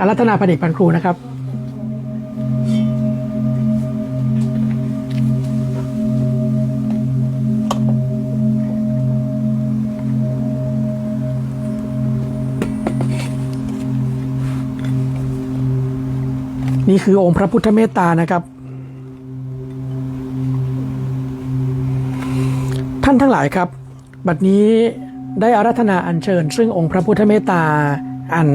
อารัธนาพระเดชพันครูนะครับนี่คือองค์พระพุทธเมตตานะครับ ท่านทั้งหลายครับ บัดนี้ได้อารัธนาอัญเชิญ ซึ่งองค์พระพุทธเมตตาอัน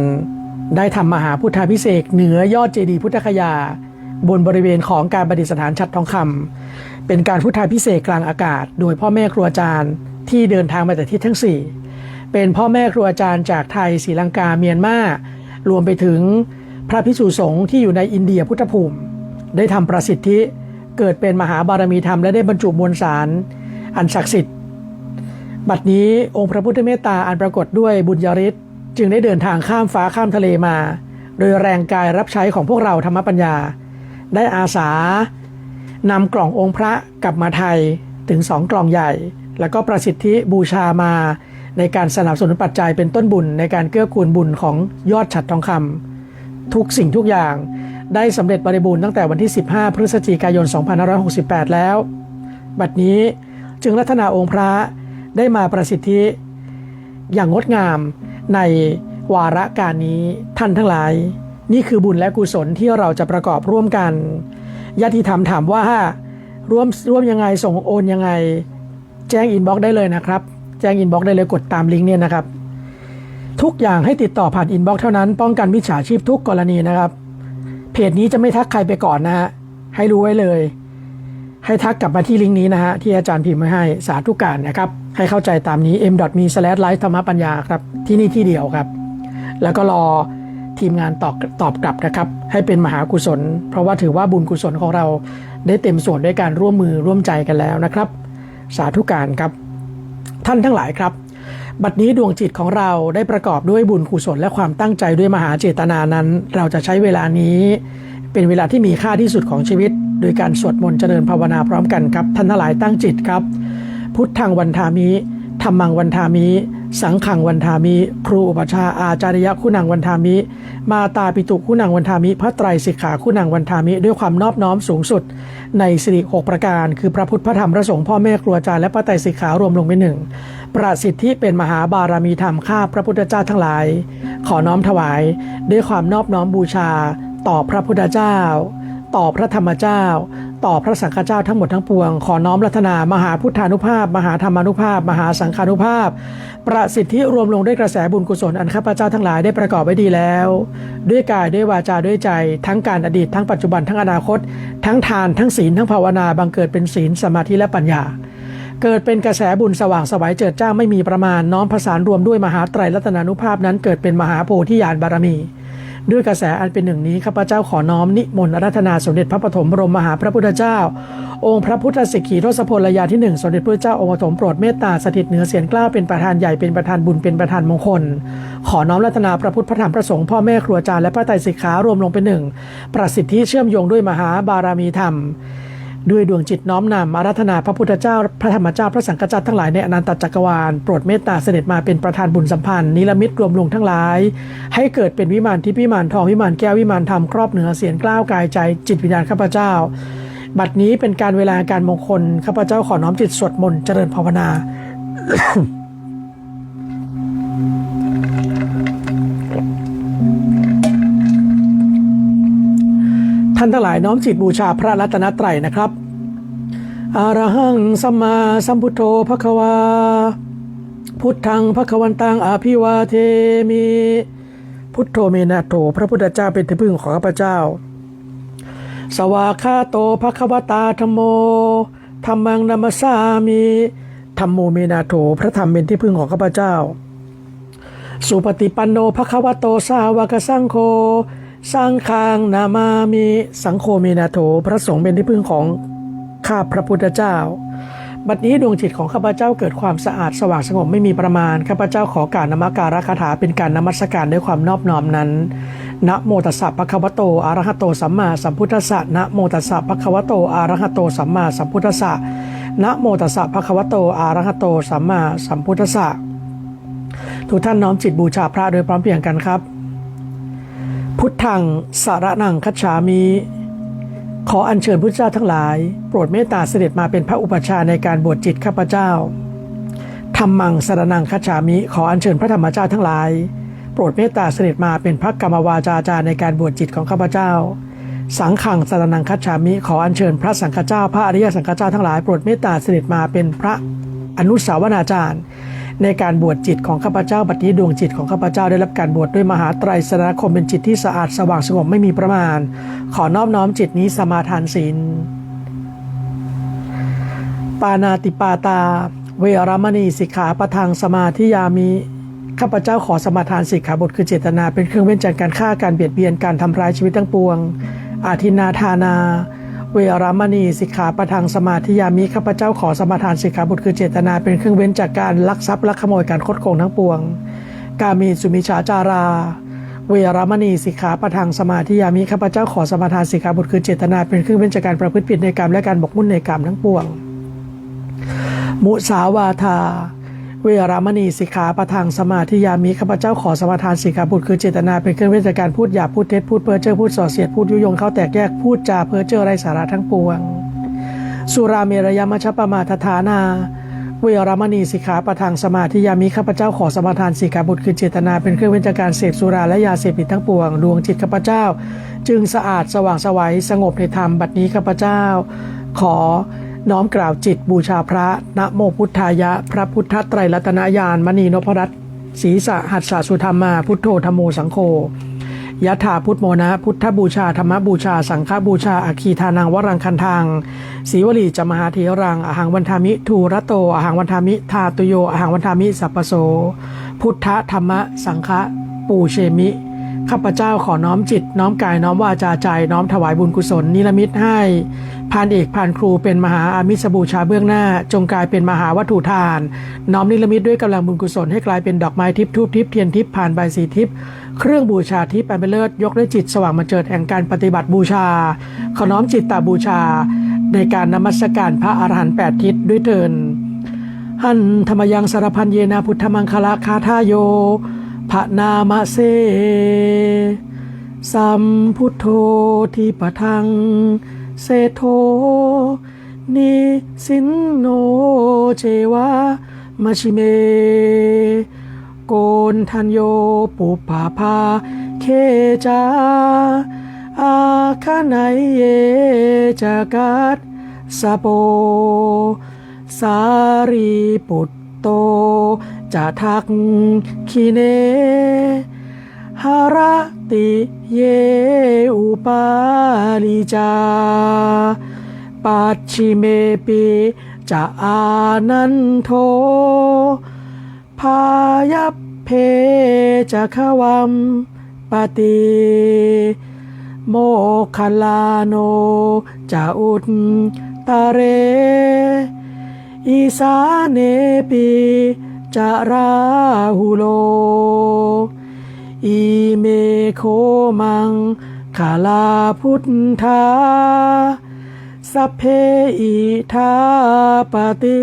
ได้ทำมหาพุทธาพิเศษเหนือยอดเจดีย์พุทธคยา บนบริเวณของการประดิษฐานฉัดทองคำเป็นการพุทธาพิเศษกลางอากาศ โดยพ่อแม่ครูอาจารย์ที่เดินทางมาจากทิศทั้ง 4 เป็นพ่อแม่ครูอาจารย์จากไทยศรีลังกาเมียนมารวมไปถึงพระพิสุสงฆ์ที่อยู่ในอินเดียพุทธภูมิ ได้ทำประสิทธิเกิดเป็นมหาบารมีธรรมและได้บรรจุมวลสาร อันศักดิ์สิทธิ์บัดนี้องค์พระพุทธเมตตาอันปรากฏด้วยบุญญาฤทธิ์ จึงได้เดินทางข้ามฟ้าข้ามทะเลมา โดยแรงกายรับใช้ของพวกเราธรรมปัญญา ได้อาสานำกล่ององค์พระกลับมาไทยถึงสองกล่องใหญ่ แล้วก็ประสิทธิบูชามาในการสนับสนุนปัจจัยเป็นต้นบุญในการเกื้อกูลบุญของยอดฉัดทองคำทุกสิ่งทุกอย่างได้สำเร็จบริบูรณ์ตั้งแต่วันที่ 15 พฤศจิกายน 2568 แล้ว บัดนี้จึงรัตนาองค์พระได้มาประสิทธิอย่างงดงาม ในวาระการนี้ท่านทั้งหลาย นี่คือบุญและกุศลที่เราจะประกอบร่วมกันญาติธรรมถามว่าร่วมร่วมยังไงส่งโอนยังไง แจ้งอินบ็อกได้เลยนะครับ แจ้งอินบ็อกได้เลยกดตามลิงก์เนี่ยนะครับ ทุกอย่างให้ติดต่อผ่านอินบ็อกเท่านั้นป้องกันมิจฉาชีพทุกกรณีนะครับ เพจนี้จะไม่ทักใครไปก่อนนะฮะให้รู้ไว้เลย ให้ทักกลับมาที่ลิงก์นี้นะฮะที่อาจารย์พิมพ์ไว้ให้สาธุการนะครับ ให้เข้าใจตามนี้ m.me slash live ธรรมปัญญาครับ ที่นี่ที่เดียวครับ แล้วก็รอทีมงานตอบตอบกลับนะครับ ให้เป็นมหากุศล เพราะว่าถือว่าบุญกุศลของเราได้เต็มส่วนด้วยการร่วมมือร่วมใจกันแล้วนะครับ สาธุการครับ ท่านทั้งหลายครับ บัดนี้ดวงจิตของเราได้ประกอบด้วยบุญกุศลและความตั้งใจด้วยมหาเจตนานั้น เราจะใช้เวลานี้ เป็นเวลาที่มีค่าที่สุดของชีวิต โดยการสวดมนต์เจริญภาวนาพร้อมกันครับ ท่านทั้งหลายตั้งจิตครับ พุทธังวันทามิธรรมังวันทามิ สังขังวันทามิ ครูอุปชาอาจารยะคุณังวันทามิ มาตาปิตุคุณังวันทามิ พระไตรสิกขาคุณังวันทามิ ด้วยความนอบน้อมสูงสุด ในสิริหกประการ คือพระพุทธพระธรรมพระสงฆ์พ่อแม่ครูอาจารย์และพระไตรสิกขารวมลงเป็นหนึ่งประสิทธิเป็นมหาบารมีธรรมข้าพระพุทธเจ้าทั้งหลาย ขอน้อมถวาย ด้วยความนอบน้อมบูชา ต่อพระพุทธเจ้า ต่อพระธรรมเจ้า ต่อพระสังฆเจ้าทั้งหมดทั้งปวง ขอน้อมรัตนามหาพุทธานุภาพ มหาธรรมานุภาพ มหาสังฆานุภาพ ประสิทธิรวมลงด้วยกระแสบุญกุศลอันข้าพเจ้าทั้งหลายได้ประกอบไว้ดีแล้ว ด้วยกายด้วยวาจาด้วยใจ ทั้งการอดีตทั้งปัจจุบันทั้งอนาคต ทั้งทานทั้งศีลทั้งภาวนาบังเกิดเป็นศีลสมาธิและปัญญาเกิดเป็นกระแสบุญสว่างสวัยเจิดจ้าไม่มีประมาณน้อมผสานรวมด้วยมหาไตรรัตนานุภาพนั้นเกิดเป็นมหาโพธิญาณบารมี ด้วยกระแสอันเป็นหนึ่งนี้ข้าพเจ้าขอน้อมนิมนต์อารัธนาสมเด็จพระปฐมบรมมหาพระพุทธเจ้า องค์พระพุทธสิกขีทศพลยาที่หนึ่งสมเด็จพระเจ้าองค์ปฐมโปรดเมตตาสถิตเหนือเสียนกล้าเป็นประธานใหญ่เป็นประธานบุญเป็นประธานมงคล ขอน้อมรัตนาพระพุทธพระธรรมพระสงฆ์พ่อแม่ครูอาจารย์และพระไตรสิกขารวมลงเป็นหนึ่งประสิทธิเชื่อมโยงด้วยมหาบารมีธรรม ด้วยดวงจิตน้อมนำอารัธนาพระพุทธเจ้า พระธรรมเจ้า พระสังฆเจ้าทั้งหลายในอนันตจักรวาล โปรดเมตตาเสด็จมาเป็นประธานบุญสัมพันธ์นิรมิตรวมลงทั้งหลาย ให้เกิดเป็นวิมานที่วิมานทองวิมานแก้ววิมานธรรมครอบเหนือเสียงกล้าวกายใจ จิตวิญญาณข้าพเจ้า บัดนี้เป็นการเวลาการมงคลข้าพเจ้าขอน้อมจิตสวดมนต์เจริญภาวนาานทั้งหลายน้อมจิตบูชาพระรัตนตรัยนะครับอาระหังสัมมาสัมพุทโธภควา พุทธังภควันตังอภิวาเทมิ พุทโธเมนะโถพระพุทธเจ้าเป็นที่พึ่งของข้าพเจ้า สวากขาโตภควตาธรรมโมธรรมังนัมสสามิธรรมโมเมนาโถพระธรรมเป็นที่พึ่งของข้าพเจ้า สุปฏิปันโนภควโตสาวกสังโฆ สังฆังนามามิสังโฆเมนาโถพระสงฆ์เป็นที่พึ่งของข้าพระพุทธเจ้า บัดนี้ดวงจิตของข้าพเจ้าเกิดความสะอาดสว่างสงบไม่มีประมาณข้าพเจ้าขอการนมัการคาถาเป็นการนมัสการด้วยความนอบน้อมนั้นนะโมตัสสะภะคะวะโตอะระหะโตสัมมาสัมพุทธัสสะนะโมตัสสะภะคะวะโตอะระหะโตสัมมาสัมพุทธัสสะนะโมตัสสะภะคะวะโตอะระหะโตสัมมาสัมพุทธัสสะทุกท่านน้อมจิตบูชาพระโดยพร้อมเพรียงกันครับ พุธังสารนังคัจฉามิขออัญเชิญพุทธเจ้าทั้งหลาย โปรดเมตตาเสด็จมาเป็นพระอุปชาในการบวชจิตข้าพเจ้าธรรมังสารนังคัจฉามิ ขออัญเชิญพระธรรมเจ้าทั้งหลาย โปรดเมตตาเสด็จมาเป็นพระกรรมวาจาจารย์ในการบวชจิตของข้าพเจ้า สังขังสารนังคัจฉามิ ขออัญเชิญพระสังฆเจ้า พระอริยสังฆเจ้าทั้งหลายโปรดเมตตาเสด็จมาเป็นพระอนุสาวนาจารย์ ในการบวชจิตของข้าพเจ้าบัดนี้ดวงจิตของข้าพเจ้าได้รับการบวชด้วยมหาไตรสรณคมเป็นจิตที่สะอาดสว่างสงบไม่มีประมาณ ขอนอบน้อมจิตนี้สมาทานศีลปานาติปาตา เวรมณีสิกขาประทังสมาธิยามิข้าพเจ้าขอสมาทานสิกขาบทคือเจตนา เป็นเครื่องเว้นจากการฆ่าการเบียดเบียนการทำร้ายชีวิตทั้งปวง อาทินาทานา เวรามณีสิกขาประทังสมาธิยามิข้าพเจ้าขอสมาทานสิกขาบทคือเจตนาเป็นเครื่องเว้นจากการลักทรัพย์ลักขโมยการคดโกงทั้งปวง กามีสุมิชาจารา เวรามณีสิกขาประทังสมาธิยามิข้าพเจ้าขอสมาทานสิกขาบทคือเจตนาเป็นเครื่องเว้นจากการประพฤติผิดในกรรมและการบกมุ่นในกรรมทั้งปวง มุสาวาทา เวรามณีสิกขาประทางสมาธิยามิข้าพเจ้าขอสมาทานสิกขาบุตรคือเจตนาเป็นเครื่องเว้นจากการพูดหยาบพูดเท็จพูดเพ้อเจ้อพูดส่อเสียดพูดยุยงเข้าแตกแยกพูดจาเพ้อเจ้อไร้สาระทั้งปวง สุราเมรยมัชปมาทฐานาเวรามณีสิกขาประทางสมาธิยามิข้าพเจ้าขอสมาทานสิกขาบุตรคือเจตนาเป็นเครื่องเว้นจากการเสพสุราและยาเสพติดทั้งปวงดวงจิตข้าพเจ้า จึงสะอาดสว่างสวัยสงบในธรรมบัดนี้ข้าพเจ้า ขอ น้อมกล่าวจิตบูชาพระนะโมพุทธายะ พระพุทธไตรรัตนญาณมณีนพรัตน์ศีสะหัสสะสุธรรมา พุทโธธรมโมสังโฆยะถาพุทโมนะ พุทธบูชาธรรมบูชา สังฆบูชาอาคีทานังวรังคันทางสีวลีจมหาเทรัง อหังวันทามิทูระโต อหังวันทามิทาตุโย อหังวันทามิสัพพโส พุทธธรรมะสังฆปูเชมิ ข้าพเจ้าขอน้อมจิต น้อมกายน้อมวาจาใจ น้อมถวายบุญกุศล นิรมิตให้พานเอกพานครูเป็นมหาอามิสบูชาเบื้องหน้า จงกลายเป็นมหาวัตถุทาน น้อมนิรมิตด้วยกำลังบุญกุศลให้กลายเป็นดอกไม้ทิพย์ทูบทิพย์เทียนทิพย์ผ่านใบสีทิพย์เครื่องบูชาทิพย์อันเป็นเลิศยกด้วยจิตสว่างมาเจิดแห่งการปฏิบัติบูชา ขอน้อมจิตตาบูชา ในการนมัสการพระอรหันต์แปดทิศด้วยเถินหันธรรมยังสารพันเยนาพุทธมังคละคาทาโย ภะนามเซสัมพุทโธทิปะทัง เสโทนิสินโนเจวะมาชิเม โกนทันโยปุปาภาเคจาอาคาไนเยจากัตสโป สารีปุตโต จะทักคีเนหารติเยอุปาลิจาปัจฉิเมปิจะอานันโทพายัพเพจะขวัมปฏิโมคลาโนจะอุตตะเร อีสาเนปิ จะราหุโล อีเมโคมังคาลาพุทธาสัพเพอิทาปฏิ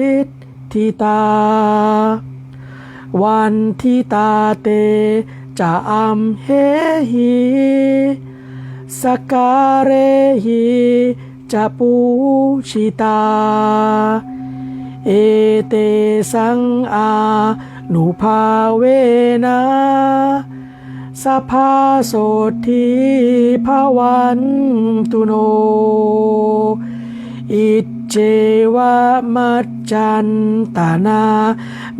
ทิตา วันทิตาเตจะอัมเฮหิสกการเรหิจะปูชิตา เอเตสังอานุภาเวนะสภาโสทีภาวันตุโน อิจเจวะมัจจันตานา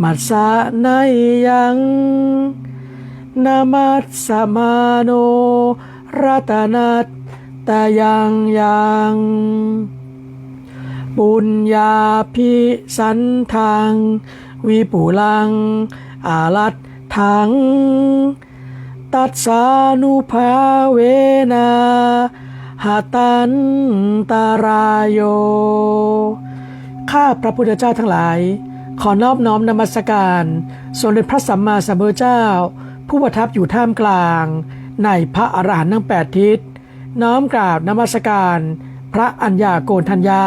มัสสะนยยังนามัสสมาโนรัตนัตตยังยัง ปุญญาพิสันทางวิปุลัง อารัตถัง ตัสสานุภาเวนาหาตันตารายโย ข้าพระพุทธเจ้าทั้งหลาย ขอนอบน้อมนมัสการสมเด็จพระสัมมาสัมพุทธเจ้า ผู้ประทับอยู่ท่ามกลาง ในพระอรหันต์ทั้งแปดทิศ น้อมกราบนมัสการ พระอัญญาโกณทัญญา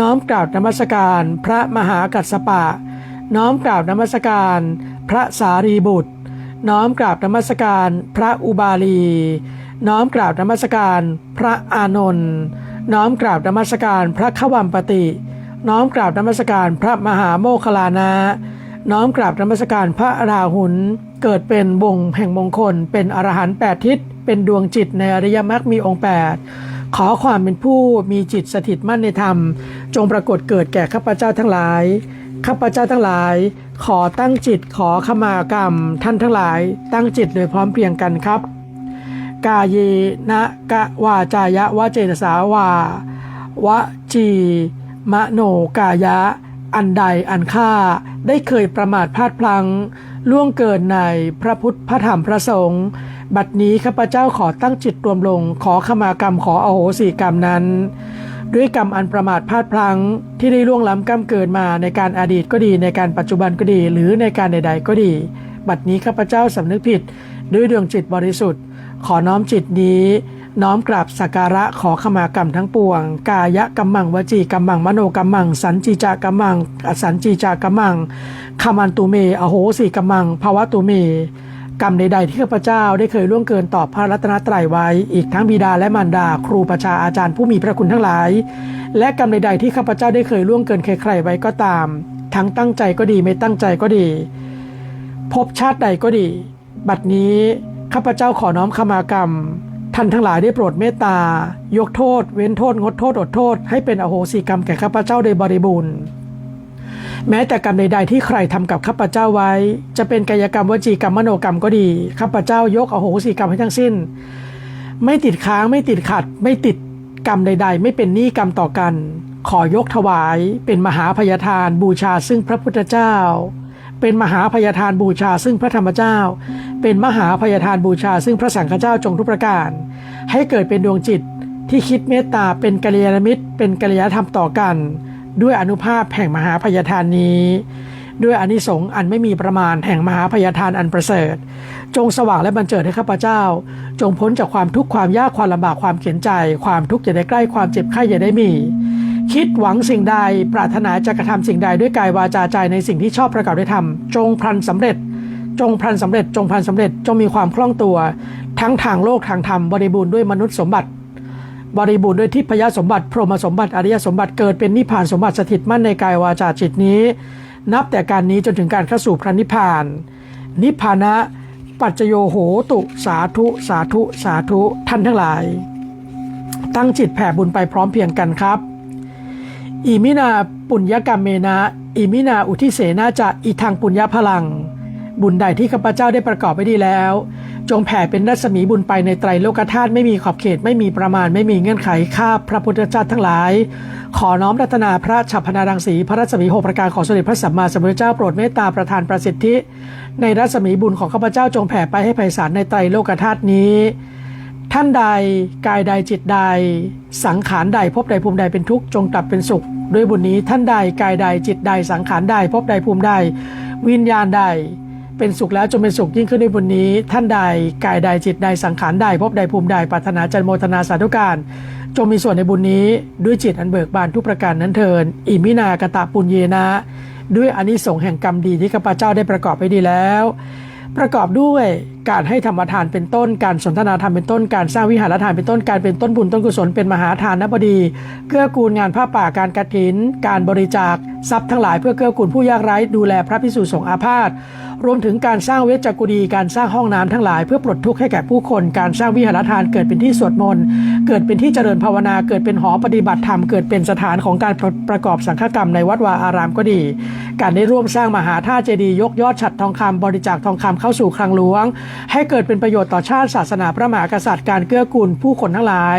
น้อมกราบนมัสการพระมหากัสสปะ น้อมกราบนมัสการ พระสารีบุตร น้อมกราบนมัสการพระอุบาลี น้อมกราบนมัสการพระอานนท์น้อมกราบนมัสการพระขวัมปติ น้อมกราบนมัสการพระมหาโมคคลานะ น้อมกราบนมัสการพระราหุล เกิดเป็นวงแห่งมงคล เป็นอรหันต์แปดทิศ เป็นดวงจิตในอริยมรรคมีองค์แปดขอความเป็นผู้มีจิตสถิตมั่นในธรรม จงปรากฏเกิดแก่ข้าพเจ้าทั้งหลาย ข้าพเจ้าทั้งหลาย ขอตั้งจิตขอขมากรรม ท่านทั้งหลาย ตั้งจิตโดยพร้อมเพียงกันครับ กาเยนะกะวาจายะวะเจตสาวาวะจีมะโนกายะ อันใดอันค่าได้เคยประมาทพลาดพลั้งล่วงเกินในพระพุทธพระธรรมพระสงฆ์บัดนี้ข้าพเจ้าขอตั้งจิตรวมลงขอขมากรรมขออโหสิกรรมนั้น ด้วยกรรมอันประมาทพลาดพลั้ง ที่ได้ล่วงล้ำกรรมเกินมาในการอดีตก็ดีในการปัจจุบันก็ดี หรือในการใด ๆ ก็ดี บัดนี้ข้าพเจ้าสำนึกผิด ด้วยดวงจิตบริสุทธิ์ ขอน้อมจิตนี้ น้อมกราบสักการะขอขมากรรมทั้งปวง กายะกัมมังวจีกัมมังมโนกัมมัง สันจีจากัมมังอสันจีจากัมมังขมันตุเม อโหสิกัมมังภาวะตุเม กรรมใดๆที่ข้าพเจ้าได้เคยล่วงเกินต่อพระรัตนตรัยไว้ อีกทั้งบิดาและมารดา ครูประชาอาจารย์ผู้มีพระคุณทั้งหลาย และกรรมใดๆที่ข้าพเจ้าได้เคยล่วงเกินใครๆไว้ก็ตาม ทั้งตั้งใจก็ดีไม่ตั้งใจก็ดี พบชาติใดก็ดี บัดนี้ข้าพเจ้าขอน้อมขมากรรม ท่านทั้งหลายได้โปรดเมตตายกโทษ เว้นโทษงดโทษอดโทษ ให้เป็นอโหสิกรรมแก่ข้าพเจ้าโดยบริบูรณ์ แม้แต่กรรมใดๆที่ใครทำกับข้าพเจ้าไว้ จะเป็นกายกรรมวจีกรรมมโนกรรมก็ดีข้าพเจ้ายกอโหสิกรรมให้ทั้งสิ้น ไม่ติดค้างไม่ติดขัด ไม่ติดกรรมใด ๆ ไม่เป็นหนี้กรรมต่อกัน ขอยกถวาย เป็นมหาพยาทานบูชาซึ่งพระพุทธเจ้า เป็นมหาพยาทานบูชาซึ่งพระธรรมเจ้า เป็นมหาพยาทานบูชาซึ่งพระสังฆเจ้าจงทุกประการ ให้เกิดเป็นดวงจิตที่คิดเมตตาเป็นกัลยาณมิตร เป็นกัลยาธรรมต่อกัน ด้วยอนุภาพแห่งมหาพยาทานนี้ ด้วยอนิสงส์อันไม่มีประมาณแห่งมหาพยาทานอันประเสริฐ จงสว่างและบันเจิดให้ข้าพเจ้า จงพ้นจากความทุกข์ความยากความลำบากความเขียนใจ ความทุกข์อย่าได้ใกล้ความเจ็บไข้อย่าได้มี คิดหวังสิ่งใดปรารถนาจะกระทำสิ่งใดด้วยกายวาจาใจในสิ่งที่ชอบประกอบด้วยธรรมจงพลันสำเร็จจงพลันสำเร็จจงพลันสำเร็จจงมีความคล่องตัว ทั้งทางโลกทางธรรมบริบูรณ์ด้วยมนุษย์สมบัติ บริบูรณ์ด้วยทิพยสมบัติพรหมสมบัติอริยสมบัติเกิดเป็นนิพพานสมบัติสถิตมั่นในกายวาจาจิตนี้ นับแต่การนี้จนถึงการเข้าสู่พระนิพพาน นิพพานะ ปัจจโยโหตุ สาธุ สาธุ สาธุ ท่านทั้งหลาย ตั้งจิตแผ่บุญไปพร้อมเพียงกันครับ อิมินาปุญญกรรมเมนะ อิมินาอุทิเสนาจะอีทางปุญญพลัง บุญใดที่ข้าพเจ้าได้ประกอบไว้ดีแล้ว จงแผ่เป็นรัศมีบุญไปในไตรโลกธาตุไม่มีขอบเขตไม่มีประมาณไม่มีเงื่อนไขข้าพระพุทธเจ้าทั้งหลาย ขอน้อมรัตนาพระฉัพพนารังสีพระรัศมีหกประการของสมเด็จพระสัมมาสัมพุทธเจ้าโปรดเมตตาประทานประสิทธิ ในรัศมีบุญของข้าพเจ้าจงแผ่ไปให้ไพศาลในไตรโลกธาตุนี้ ท่านใดกายใดจิตใด สังขารใดพบใดภูมิใดเป็นทุกข์จงกลับเป็นสุข ด้วยบุญนี้ท่านใดกายใดจิตใดสังขารใดพบใดภูมิใดวิญญาณใด เป็นสุขแล้วจงเป็นสุขยิ่งขึ้นด้วยบุญนี้ ท่านใดกายใดจิตใดสังขารใดพบใดภูมิใดปรารถนาจันโมทนาสาธุการจงมีส่วนในบุญนี้ด้วยจิตอันเบิกบานทุกประการนั้นเทินอิมินากตะปุญเยนะ ด้วยอานิสงส์แห่งกรรมดีที่ข้าพเจ้าได้ประกอบไปดีแล้ว ประกอบด้วยการให้ธรรมทานเป็นต้นการสนทนาธรรมเป็นต้นการสร้างวิหารทานเป็นต้นการเป็นต้นบุญต้นกุศลเป็นมหาทานนบดี เกื้อกูลงานผ้าป่าการกฐิน การบริจาคทรัพย์ทั้งหลายเพื่อเกื้อกูลผู้ยากไร้ดูแลพระพิสุสงฆ์อาพาธ รวมถึงการสร้างเวชจักุดีการสร้างห้องน้ำทั้งหลายเพื่อปลดทุกข์ให้แก่ผู้คน การสร้างวิหารทานเกิดเป็นที่สวดมนต์เกิดเป็นที่เจริญภาวนาเกิดเป็นหอปฏิบัติธรรมเกิดเป็นสถานของการประกอบสังฆกรรมในวัดวาอารามก็ดี การได้ร่วมสร้างมหาธาตุเจดีย์ยกยอดฉัดทองคำบริจาคทองคำเข้าสู่คลังหลวง ให้เกิดเป็นประโยชน์ต่อชาติศาสนาพระมหากษัตริย์การเกื้อกูลผู้คนทั้งหลาย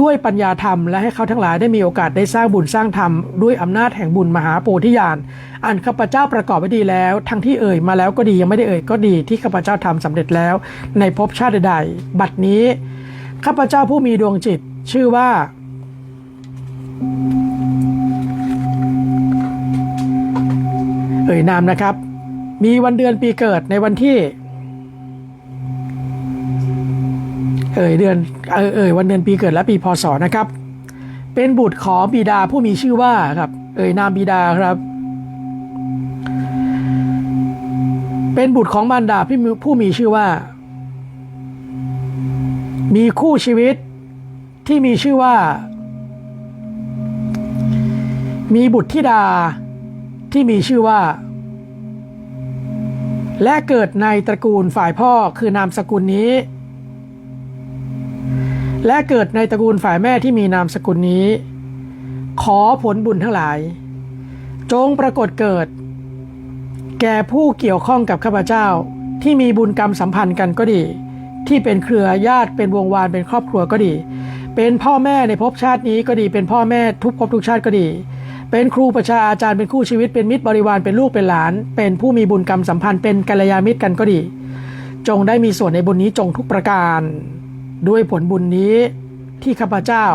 ด้วยปัญญาธรรมและให้เขาทั้งหลายได้มีโอกาสได้สร้างบุญสร้างธรรมด้วยอำนาจแห่งบุญมหาโพธิญาณอันข้าพเจ้าประกอบไว้ดีแล้ว ทั้งที่เอ่ยมาแล้วก็ดียังไม่ได้เอ่ยก็ดีที่ข้าพเจ้าทำสำเร็จแล้ว ในภพชาติใดๆบัดนี้ข้าพเจ้าผู้มีดวงจิต ชื่อว่าเอ่ยนามนะครับ มีวันเดือนปีเกิดในวันที่ เอ่ยเดือนเอ่ยเอ่ยวันเดือนปีเกิดและปีพศนะครับ เป็นบุตรของบิดาผู้มีชื่อว่าครับ เอ่ยนามบิดาครับ เป็นบุตรของมารดาผู้มีผู้มีชื่อว่า มีคู่ชีวิตที่มีชื่อว่า มีบุตรธิดาที่มีชื่อว่า และเกิดในตระกูลฝ่ายพ่อคือนามสกุลนี้ และเกิดในตระกูลฝ่ายแม่ที่มีนามสกุลนี้ ขอผลบุญทั้งหลาย จงปรากฏเกิด แก่ผู้เกี่ยวข้องกับข้าพเจ้า ที่มีบุญกรรมสัมพันธ์กันก็ดี ที่เป็นเครือญาติเป็นวงวานเป็นครอบครัวก็ดี เป็นพ่อแม่ในภพชาตินี้ก็ดี เป็นพ่อแม่ทุกภพทุกชาติก็ดี เป็นครูประชาอาจารย์เป็นคู่ชีวิตเป็นมิตรบริวารเป็นลูกเป็นหลาน เป็นผู้มีบุญกรรมสัมพันธ์เป็นกัลยาณมิตรกันก็ดี จงได้มีส่วนในบุญนี้จงทุกประการ ด้วยผลบุญนี้ที่ข้าพเจ้า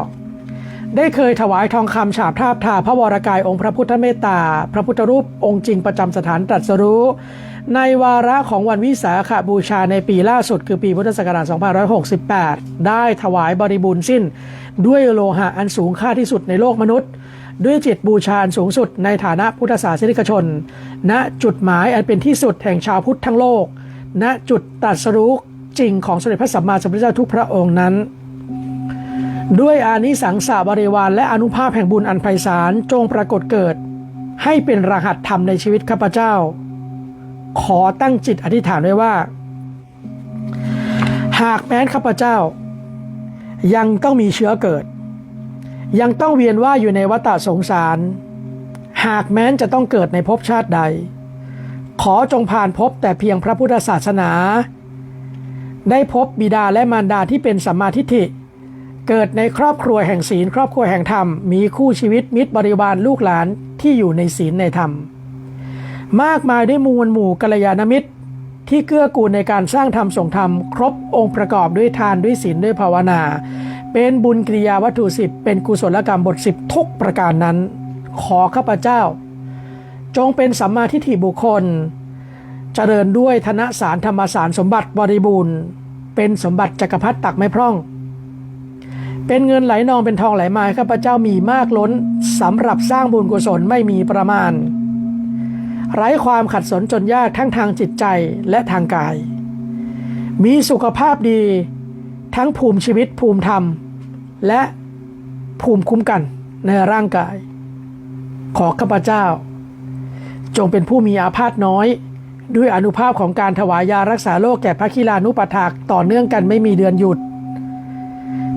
ได้เคยถวายทองคำฉาบทาบทาพระวรกายองค์พระพุทธเมตตา พระพุทธรูปองค์จริงประจำสถานตรัสรู้ ในวาระของวันวิสาขบูชาในปีล่าสุดคือปีพุทธศักราช 2568 ได้ถวายบริบูรณ์สิ้น ด้วยโลหะอันสูงค่าที่สุดในโลกมนุษย์ ด้วยจิตบูชาอันสูงสุดในฐานะพุทธศาสนิกชน ณจุดหมายอันเป็นที่สุดแห่งชาวพุทธทั้งโลก ณจุดตรัสรู้จริงของสมเด็จพระสัมมาสัมพุทธเจ้าทุกพระองค์นั้น ด้วยอานิสังสาบริวารและอนุภาพแห่งบุญอันไพศาลจงปรากฏเกิด ให้เป็นรหัสธรรมในชีวิตข้าพเจ้า ขอตั้งจิตอธิษฐานไว้ว่า หากแม้นข้าพเจ้า ยังต้องมีเชื้อเกิด ยังต้องเวียนว่ายอยู่ในวัฏสงสาร หากแม้นจะต้องเกิดในภพชาติใด ขอจงผ่านพบแต่เพียงพระพุทธศาสนา ได้พบบิดาและมารดาที่เป็นสัมมาทิฏฐิ เกิดในครอบครัวแห่งศีล ครอบครัวแห่งธรรม มีคู่ชีวิตมิตรบริวารลูกหลานที่อยู่ในศีลในธรรม มากมายด้วยมวลหมู่กัลยาณมิตร ที่เกื้อกูลในการสร้างธรรมส่งธรรม ครบองค์ประกอบด้วยทานด้วยศีลด้วยภาวนา เป็นบุญกิริยาวัตถุสิบเป็นกุศลกรรมบทสิบทุกประการนั้น ขอข้าพเจ้า จงเป็นสัมมาทิฏฐิบุคคล เจริญด้วยธนสารธรรมสารสมบัติบริบูรณ์ เป็นสมบัติจักรพรรดิตักไม่พร่อง เป็นเงินไหลนองเป็นทองไหลมาข้าพเจ้ามีมากล้นสำหรับสร้างบุญกุศลไม่มีประมาณ ไร้ความขัดสนจนยากทั้งทางจิตใจและทางกาย มีสุขภาพดี ทั้งภูมิชีวิตภูมิธรรม และภูมิคุ้มกันในร่างกาย ขอข้าพเจ้า จงเป็นผู้มีอาพาธน้อย ด้วยอนุภาพของการถวายยารักษาโรคแก่พระคีลานุปถากต่อเนื่องกันไม่มีเดือนหยุด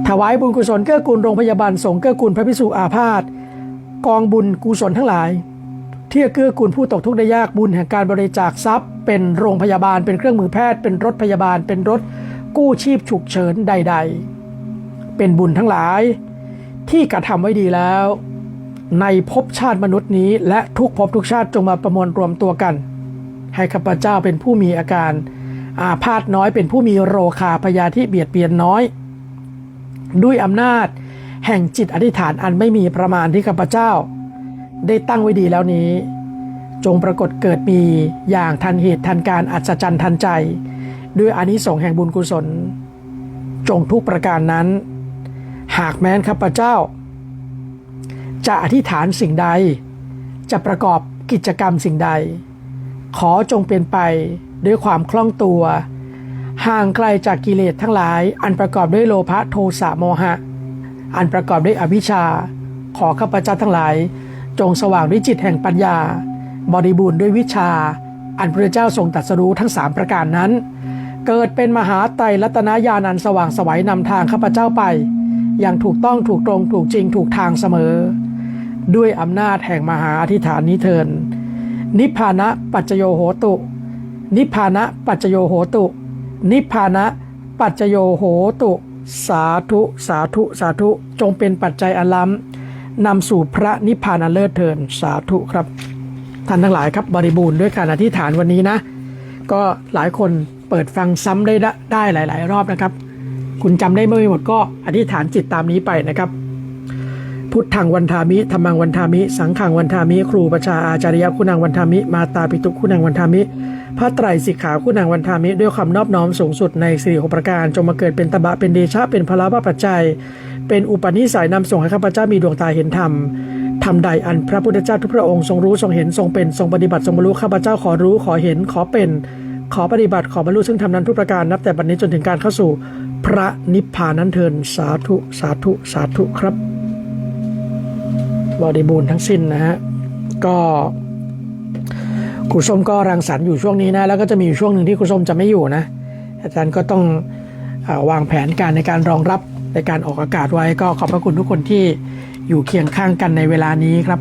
ถวายบุญกุศลเกื้อกูลโรงพยาบาลสงฆ์เกื้อกูลพระพิสุอาพาธกองบุญกุศลทั้งหลาย ที่เกื้อกูลผู้ตกทุกข์ได้ยากบุญแห่งการบริจาคทรัพย์ เป็นโรงพยาบาลเป็นเครื่องมือแพทย์ เป็นรถพยาบาล เป็นรถกู้ชีพฉุกเฉินใด ๆ เป็นบุญทั้งหลาย ที่กระทำไว้ดีแล้ว ในภพชาติมนุษย์นี้ และทุกภพทุกชาติจงมาประมวลรวมตัวกัน ให้ข้าพเจ้าเป็นผู้มีอาการ อาพาธน้อยเป็นผู้มีโรคาพยาธิเบียดเบียนน้อย ด้วยอำนาจ แห่งจิตอธิษฐานอันไม่มีประมาณที่ข้าพเจ้า ได้ตั้งไว้ดีแล้วนี้ จงปรากฏเกิดมีอย่างทันเหตุทันการอัศจรรย์ทันใจ ด้วยอานิสงส์แห่งบุญกุศล จงทุกประการนั้น หากแม้นข้าพเจ้า จะอธิษฐานสิ่งใด จะประกอบกิจกรรมสิ่งใด ขอจงเป็นไปด้วยความคล่องตัว ห่างไกลจากกิเลสทั้งหลาย อันประกอบด้วยโลภะโทสะโมหะ อันประกอบด้วยอวิชชา ขอข้าพเจ้าทั้งหลาย จงสว่างด้วยจิตแห่งปัญญา บริบูรณ์ด้วยวิชา อันพระเจ้าทรงตรัสรู้ทั้งสามประการนั้น เกิดเป็นมหาไตรรัตนญาณอันสว่างสวัยนำทางข้าพเจ้าไป อย่างถูกต้องถูกตรงถูกจริงถูกทางเสมอ ด้วยอำนาจแห่งมหาอธิษฐานนี้เทินนิพพานะปัจโยโหตุ นิพพานะปัจโยโหตุ นิพพานะ ปัจจโยโหตุ สาธุสาธุสาธุ จงเป็นปัจจัยอล้ำนำสู่พระนิพพานอันเลิศเทินสาธุครับท่านทั้งหลายครับบริบูรณ์ด้วยการอธิษฐานวันนี้นะ ก็หลายคนเปิดฟังซ้ำได้ได้หลาย ๆ รอบนะครับ คุณจำได้ไม่หมดก็อธิษฐานจิตตามนี้ไปนะครับ พุทธังวันทามิธรรมังวันทามิ สังขังวันทามิ ครูประชาอาจาริยคุณังวันทามิ มาตาปิตุคุณังวันทามิ พระไตรสิกขาคุณังวันทามิ ด้วยความนอบน้อมสูงสุดในสิริหกประการ จงมาเกิดเป็นตบะเป็นเดชะเป็นพลาปัจจัย เป็นอุปนิสัยนำส่งให้ข้าพเจ้ามีดวงตาเห็นธรรมทำใดอันพระพุทธเจ้าทุกพระองค์ทรงรู้ทรงเห็นทรงเป็นทรงปฏิบัติทรงบรรลุข้าพเจ้าขอรู้ขอเห็นขอเป็นขอปฏิบัติขอบรรลุซึ่งทำนั้นทุกประการนับแต่บัดนี้จนถึงการเข้าสู่ พระนิพพานนั้นเทินสาธุสาธุสาธุครับ บริบูรณ์ทั้งสิ้นนะฮะก็ครูส้มก็รังสรรค์อยู่ช่วงนี้นะ แล้วก็จะมีอยู่ช่วงหนึ่งที่ครูส้มจะไม่อยู่นะ อาจารย์ก็ต้องอวางแผนการในการรองรับในการออกอากาศไว้ก็ขอบพระคุณทุกคนที่อยู่เคียงข้างกันในเวลานี้ครับ